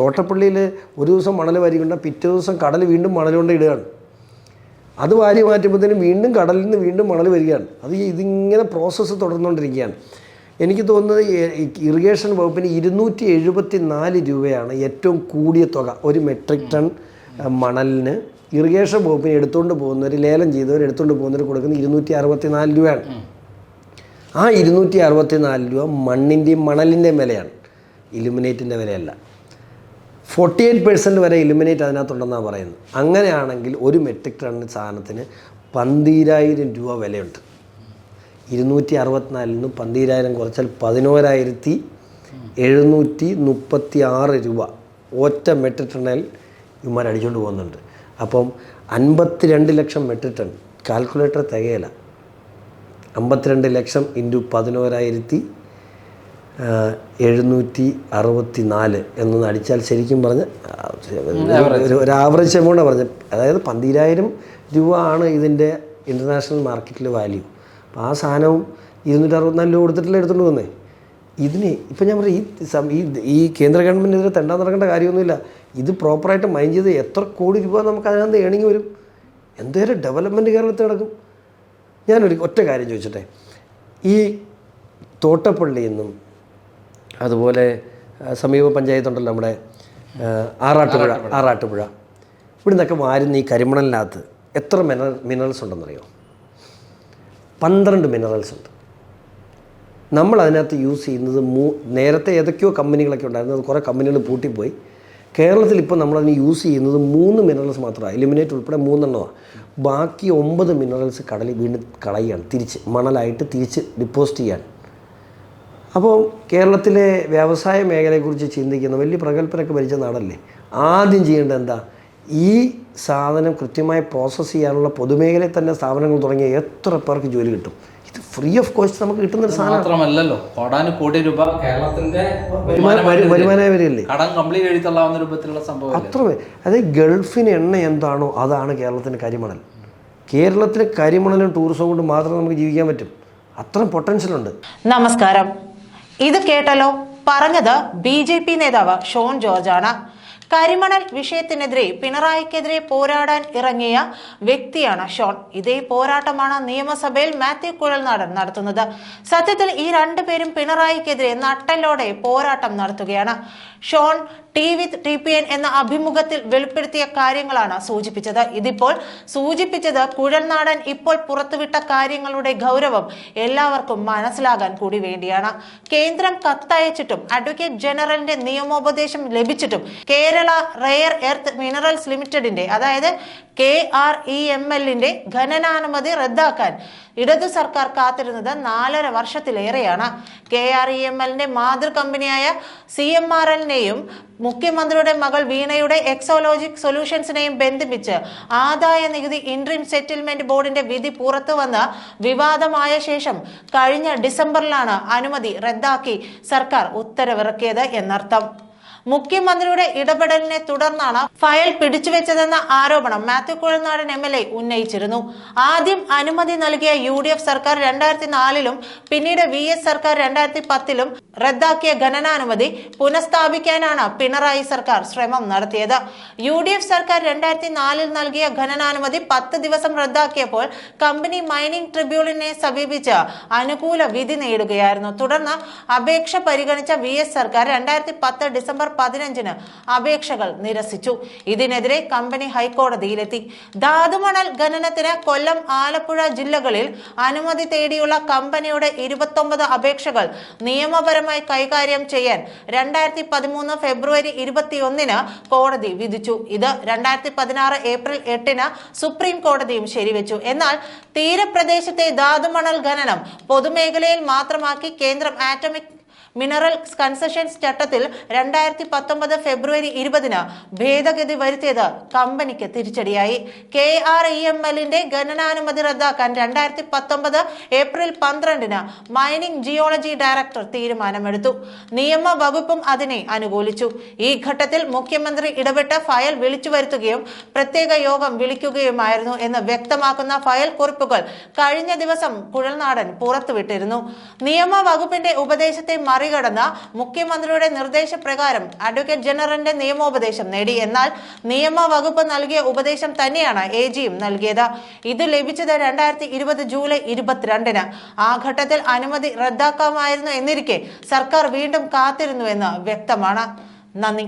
തോട്ടപ്പള്ളിയിൽ ഒരു ദിവസം മണൽ വാരി കൊണ്ട പിറ്റേ ദിവസം കടൽ വീണ്ടും മണൽ കൊണ്ട് ഇടുകയാണ്. അത് വാരി മാറ്റുമ്പോഴത്തേനും വീണ്ടും കടലിൽ നിന്ന് വീണ്ടും മണൽ വരികയാണ്. അത് ഇതിങ്ങനെ പ്രോസസ്സ് തുടർന്നുകൊണ്ടിരിക്കുകയാണ്. എനിക്ക് തോന്നുന്നത് ഇറിഗേഷൻ വകുപ്പിന് ഇരുന്നൂറ്റി എഴുപത്തി നാല് രൂപയാണ് ഏറ്റവും കൂടിയ തുക. ഒരു മെട്രിക് ടൺ മണലിന് ഇറിഗേഷൻ വകുപ്പിന് എടുത്തുകൊണ്ട് പോകുന്നവർ ലേലം ചെയ്തവർ എടുത്തുകൊണ്ട് പോകുന്നവർ കൊടുക്കുന്ന ഇരുന്നൂറ്റി അറുപത്തി നാല് രൂപയാണ്. ആ ഇരുന്നൂറ്റി അറുപത്തി നാല് രൂപ മണ്ണിന്റെയും മണലിന്റെയും വിലയാണ്. ഇലുമിനേറ്റിന്റെ വിലയല്ല. ഫോർട്ടി എയ്റ്റ് പെർസെന്റ് വരെ ഇലിമിനേറ്റ് അതിനകത്തുണ്ടെന്നാണ് പറയുന്നത്. അങ്ങനെയാണെങ്കിൽ ഒരു മെട്രിക് ടൺ സാധനത്തിന് പന്തീരായിരം രൂപ വിലയുണ്ട്. ഇരുന്നൂറ്റി അറുപത്തിനാലിൽ നിന്ന് പന്തീരായിരം കുറച്ചാൽ പതിനോരായിരത്തി എഴുന്നൂറ്റി മുപ്പത്തി ആറ് രൂപ ഒറ്റ മെട്രിക് ടണ്ണിൽ ഇവന്മാർ അടിച്ചുകൊണ്ട് പോകുന്നുണ്ട്. അപ്പം അൻപത്തിരണ്ട് ലക്ഷം മെട്രിക് ടൺ കാൽക്കുലേറ്റർ തികയില്ല അമ്പത്തിരണ്ട് ലക്ഷം ഇന്റു പതിനോരായിരത്തി എഴുന്നൂറ്റി അറുപത്തി നാല് എന്നൊന്ന് അടിച്ചാൽ ശരിക്കും പറഞ്ഞ് ഒരു ആവറേജ്. എമൗണ്ടാണ് പറഞ്ഞത്. അതായത് പന്തിരായിരം രൂപ ആണ് ഇതിന്റെ ഇന്റർനാഷണൽ മാർക്കറ്റിലെ വാല്യൂ അപ്പോൾ ആ സാധനവും ഇരുന്നൂറ്റി അറുപത്തിനാല് രൂപ കൊടുത്തിട്ടല്ലേ എടുത്തുകൊണ്ട് വന്നേ. ഇതിന് ഇപ്പം ഞാൻ പറയും ഈ ഈ കേന്ദ്ര കേന്ദ്ര ഗവൺമെന്റിനെതിരെ തെണ്ടാൻ നടക്കേണ്ട കാര്യമൊന്നുമില്ല. ഇത് പ്രോപ്പറായിട്ട് മൈൻഡ് ചെയ്ത് എത്ര കോടി രൂപ നമുക്ക് അതിനകത്ത് ഏണിങ് വരും? എന്തേലും ഡെവലപ്മെന്റ് കേരളത്തിൽ നടക്കും? ഞാനൊരു ഒറ്റ കാര്യം ചോദിച്ചിട്ടെ. ഈ തോട്ടപ്പള്ളിയിൽ നിന്നും അതുപോലെ സമീപ പഞ്ചായത്തുണ്ടല്ലോ നമ്മുടെ ആറാട്ടുപുഴ ആറാട്ടുപുഴ. ഇവിടെ നിന്നൊക്കെ വാരുന്ന ഈ കരിമണലിനകത്ത് എത്ര മിനറൽ മിനറൽസ് ഉണ്ടെന്നറിയോ? പന്ത്രണ്ട് മിനറൽസ് ഉണ്ട്. നമ്മൾ അതിനകത്ത് യൂസ് ചെയ്യുന്നത് മൂ നേരത്തെ ഏതൊക്കെയോ കമ്പനികളൊക്കെ ഉണ്ടായിരുന്നു. അത് കുറേ കമ്പനികൾ പൂട്ടിപ്പോയി. കേരളത്തിൽ ഇപ്പോൾ നമ്മളതിന് യൂസ് ചെയ്യുന്നത് മൂന്ന് മിനറൽസ് മാത്രമാണ്. എലിമിനേറ്റ് ഉൾപ്പെടെ മൂന്നെണ്ണമാണ്. ബാക്കി ഒമ്പത് മിനറൽസ് കടലിൽ വീണ്ടും കളയുകയാണ്. തിരിച്ച് മണലായിട്ട് തിരിച്ച് ഡിപ്പോസിറ്റ് ചെയ്യാൻ. അപ്പോൾ കേരളത്തിലെ വ്യവസായ മേഖലയെക്കുറിച്ച് ചിന്തിക്കുന്ന വലിയ പ്രഗത്ഭരൊക്കെ ഭരിച്ച നാടല്ലേ? ആദ്യം ചെയ്യേണ്ടത് എന്താ? ഈ സാധനം കൃത്യമായി പ്രോസസ്സ് ചെയ്യാനുള്ള പൊതുമേഖലയിൽ തന്നെ സ്ഥാപനങ്ങൾ തുടങ്ങിയ എത്ര പേർക്ക് ജോലി കിട്ടും? ഇത് ഫ്രീ ഓഫ് കോസ്റ്റ് നമുക്ക് കിട്ടുന്നൊരു സാധനം. മാത്രമല്ലല്ലോ കോടാനു കോടി രൂപ കേരളത്തിന്റെ വരുമാന വരു- വരുമാനമായി വരികയല്ലേ കടം കംപ്ലീറ്റ് എഴുത്തള്ളാവുന്ന രൂപത്തിലുള്ള സംഭവം അത്രമേ. അതായത് ഗൾഫിന് എണ്ണ എന്താണോ അതാണ് കേരളത്തിന് കരിമണൽ. കേരളത്തിലെ കരിമണലും ടൂറിസവും കൊണ്ട് മാത്രം നമുക്ക് ജീവിക്കാൻ പറ്റും. അത്രയും പൊട്ടൻഷ്യലുണ്ട് നമസ്കാരം. ഇത് കേട്ടല്ലോ. പറഞ്ഞത് ബി ജെ പി നേതാവ് ഷോൺ ജോർജാണ്. കരിമണൽ വിഷയത്തിനെതിരെ പിണറായിക്കെതിരെ പോരാടാൻ ഇറങ്ങിയ വ്യക്തിയാണ് ഷോൺ. ഇതേ പോരാട്ടമാണ് നിയമസഭയിൽ മാത്യു കുഴൽനാടൻ നടത്തുന്നത്. സത്യത്തിൽ ഈ രണ്ടുപേരും പിണറായിക്കെതിരെ നട്ടലോടെ പോരാട്ടം നടത്തുകയാണ്. Shone T with T P N എന്ന അഭിമുഖത്തിൽ വെളിപ്പെടുത്തിയ കാര്യങ്ങളാണ് സൂചിപ്പിച്ചത്. ഇതിപ്പോൾ സൂചിപ്പിച്ചത് കുഴൽനാടൻ ഇപ്പോൾ പുറത്തുവിട്ട കാര്യങ്ങളുടെ ഗൗരവം എല്ലാവർക്കും മനസ്സിലാകാൻ കൂടി വേണ്ടിയാണ്. കേന്ദ്രം കത്തയച്ചിട്ടും അഡ്വക്കേറ്റ് ജനറലിന്റെ നിയമോപദേശം ലഭിച്ചിട്ടും കേരള റെയർ എർത്ത് മിനറൽസ് ലിമിറ്റഡിന്റെ അതായത് കെ ആർ ഇ എം എല്ലിന്റെ ഖനനാനുമതി റദ്ദാക്കാൻ ഇടതു സർക്കാർ കാത്തിരുന്നത് നാലര വർഷത്തിലേറെയാണ്. കെ ആർ ഇ എം എല്ലിന്റെ മാതൃ കമ്പനിയായ സി എം ആർ എല്ലിനെയും മുഖ്യമന്ത്രിയുടെ മകൾ വീണയുടെ എക്സോലോജിക് സൊല്യൂഷൻസിനെയും ബന്ധിപ്പിച്ച് ആദായ നികുതി ഇൻട്രീം സെറ്റിൽമെന്റ് ബോർഡിന്റെ വിധി പുറത്തു വന്ന വിവാദമായ ശേഷം കഴിഞ്ഞ ഡിസംബറിലാണ് അനുമതി റദ്ദാക്കി സർക്കാർ ഉത്തരവിറക്കിയത് എന്നർത്ഥം. മുഖ്യമന്ത്രിയുടെ ഇടപെടലിനെ തുടർന്നാണ് ഫയൽ പിടിച്ചുവെച്ചതെന്ന ആരോപണം Mathew Kuzhalnadan M L A ഉന്നയിച്ചിരുന്നു. ആദ്യം അനുമതി നൽകിയ യു ഡി എഫ് സർക്കാർ രണ്ടായിരത്തി നാലിലും പിന്നീട് വി എസ് സർക്കാർ രണ്ടായിരത്തി പത്തിലും റദ്ദാക്കിയ ഖനനാനുമതി പുനഃസ്ഥാപിക്കാനാണ് പിണറായി സർക്കാർ ശ്രമം നടത്തിയത്. യു ഡി എഫ് സർക്കാർ രണ്ടായിരത്തി നാലിൽ നൽകിയ ഖനനാനുമതി പത്ത് ദിവസം റദ്ദാക്കിയപ്പോൾ കമ്പനി മൈനിങ് ട്രിബ്യൂണലിനെ സമീപിച്ച് അനുകൂല വിധി നേടുകയായിരുന്നു. തുടർന്ന് അപേക്ഷ പരിഗണിച്ച വി എസ് സർക്കാർ രണ്ടായിരത്തി പത്ത് ഡിസംബർ പതിനഞ്ചിന് അപേക്ഷകൾ നിരസിച്ചു. ഇതിനെതിരെ കമ്പനി ഹൈക്കോടതിയിലെത്തി. ധാതുമണൽ ഖനനത്തിന് കൊല്ലം ആലപ്പുഴ ജില്ലകളിൽ അനുമതി തേടിയുള്ള കമ്പനിയുടെ ഇരുപത്തൊമ്പത് അപേക്ഷകൾ നിയമപരമായി കൈകാര്യം ചെയ്യാൻ രണ്ടായിരത്തി പതിമൂന്ന് ഫെബ്രുവരി ഇരുപത്തിയൊന്നിന് കോടതി വിധിച്ചു. ഇത് രണ്ടായിരത്തി പതിനാറ് ഏപ്രിൽ എട്ടിന് സുപ്രീം കോടതിയും ശരിവെച്ചു. എന്നാൽ തീരപ്രദേശത്തെ ധാതുമണൽ ഖനനം പൊതുമേഖലയിൽ മാത്രമാക്കി കേന്ദ്രം ആറ്റമിക് മിനറൽ കൺസഷൻസ് ചട്ടത്തിൽ രണ്ടായിരത്തി പത്തൊമ്പത് ഫെബ്രുവരി ഇരുപതിന് ഭേദഗതി വരുത്തിയത് കമ്പനിക്ക് തിരിച്ചടിയായി. കെ ആർ ഇ എം എല്ലിന്റെ ഖനനാനുമതി റദ്ദാക്കാൻ രണ്ടായിരത്തി പത്തൊമ്പത് ഏപ്രിൽ പന്ത്രണ്ടിന് മൈനിങ് ജിയോളജി ഡയറക്ടർ തീരുമാനമെടുത്തു. നിയമ വകുപ്പും അതിനെ അനുകൂലിച്ചു. ഈ ഘട്ടത്തിൽ മുഖ്യമന്ത്രി ഇടപെട്ട് ഫയൽ വിളിച്ചു വരുത്തുകയും പ്രത്യേക യോഗം വിളിക്കുകയുമായിരുന്നു എന്ന് വ്യക്തമാക്കുന്ന ഫയൽ കുറിപ്പുകൾ കഴിഞ്ഞ ദിവസം കുഴൽനാടൻ പുറത്തുവിട്ടിരുന്നു. നിയമ വകുപ്പിന്റെ ഉപദേശത്തെ മറികടന്ന് മുഖ്യമന്ത്രിയുടെ നിർദ്ദേശപ്രകാരം അഡ്വക്കേറ്റ് ജനറലിന്റെ നിയമോപദേശം നേടി. എന്നാൽ നിയമ വകുപ്പ് നൽകിയ ഉപദേശം തന്നെയാണ് എ ജിയും നൽകിയത്. ഇത് ലഭിച്ചത് രണ്ടായിരത്തി ഇരുപത് ജൂലൈ ഇരുപത്തിരണ്ടിന്. ആ ഘട്ടത്തിൽ അനുമതി റദ്ദാക്കാമായിരുന്നു എന്നിരിക്കെ സർക്കാർ വീണ്ടും കാത്തിരുന്നുവെന്ന് വ്യക്തമാണ്. നന്ദി.